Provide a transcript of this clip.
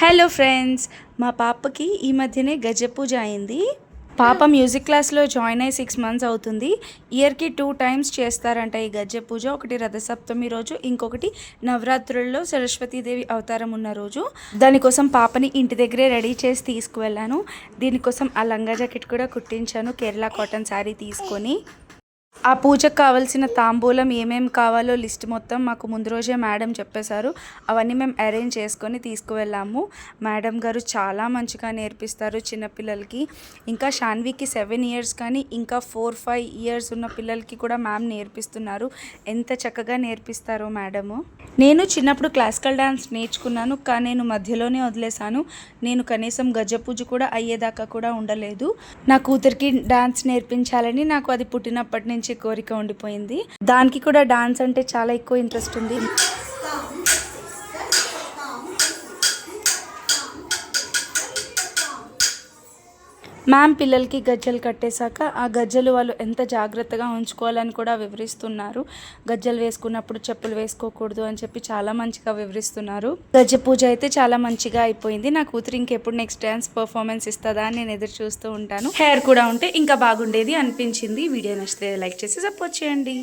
Hello friends మా పాపకి ఈ మధ్యనే గజపూజ అయింది. పాప మ్యూజిక్ క్లాస్లో జాయిన్ అయ్యి సిక్స్ మంత్స్ అవుతుంది. ఇయర్కి టూ టైమ్స్ చేస్తారంట ఈ గజ్జ పూజ ఒకటి రథసప్తమి రోజు ఇంకొకటి నవరాత్రుల్లో సరస్వతీదేవి అవతారం ఉన్న రోజు. దానికోసం పాపని ఇంటి దగ్గరే రెడీ చేసి తీసుకువెళ్ళాను. దీనికోసం ఆ లంగా జాకెట్ కూడా కుట్టించాను కేరళ కాటన్ శారీ తీసుకొని. ఆ పూజకు కావాల్సిన తాంబూలం ఏమేమి కావాలో లిస్ట్ మొత్తం మాకు ముందు రోజే మేడం చెప్పేశారు. అవన్నీ మేము అరేంజ్ చేసుకొని తీసుకువెళ్ళాము. మేడం గారు చాలా మంచిగా నేర్పిస్తారు చిన్నపిల్లలకి. ఇంకా షాన్వికి సెవెన్ ఇయర్స్ కానీ ఇంకా ఫోర్ ఫైవ్ ఇయర్స్ ఉన్న పిల్లలకి కూడా మ్యామ్ నేర్పిస్తున్నారు. ఎంత చక్కగా నేర్పిస్తారో మేడము. నేను చిన్నప్పుడు క్లాసికల్ డ్యాన్స్ నేర్చుకున్నాను కానీ నేను మధ్యలోనే వదిలేశాను. నేను కనీసం గజ పూజ కూడా అయ్యేదాకా కూడా ఉండలేదు. నా కూతురికి డ్యాన్స్ నేర్పించాలని నాకు అది పుట్టినప్పటి నుంచి కోరిక ఉండిపోయింది. దానికి కూడా డాన్స్ అంటే చాలా ఎక్కువ ఇంట్రెస్ట్ ఉంది. మ్యామ్ పిల్లలకి గజ్జలు కట్టేశాక ఆ గజ్జలు వాళ్ళు ఎంత జాగ్రత్తగా ఉంచుకోవాలని కూడా వివరిస్తున్నారు. గజ్జలు వేసుకున్నప్పుడు చెప్పులు వేసుకోకూడదు అని చెప్పి చాలా మంచిగా వివరిస్తున్నారు. గజ్జ పూజ అయితే చాలా మంచిగా అయిపోయింది. నా కూతురు ఇంకెప్పుడు నెక్స్ట్ డ్యాన్స్ పర్ఫార్మెన్స్ ఇస్తుందా అని నేను ఎదురు చూస్తూ ఉంటాను. హెయిర్ కూడా ఉంటే ఇంకా బాగుండేది అనిపించింది. వీడియో నచ్చితే లైక్ చేసి సపోర్ట్ చేయండి.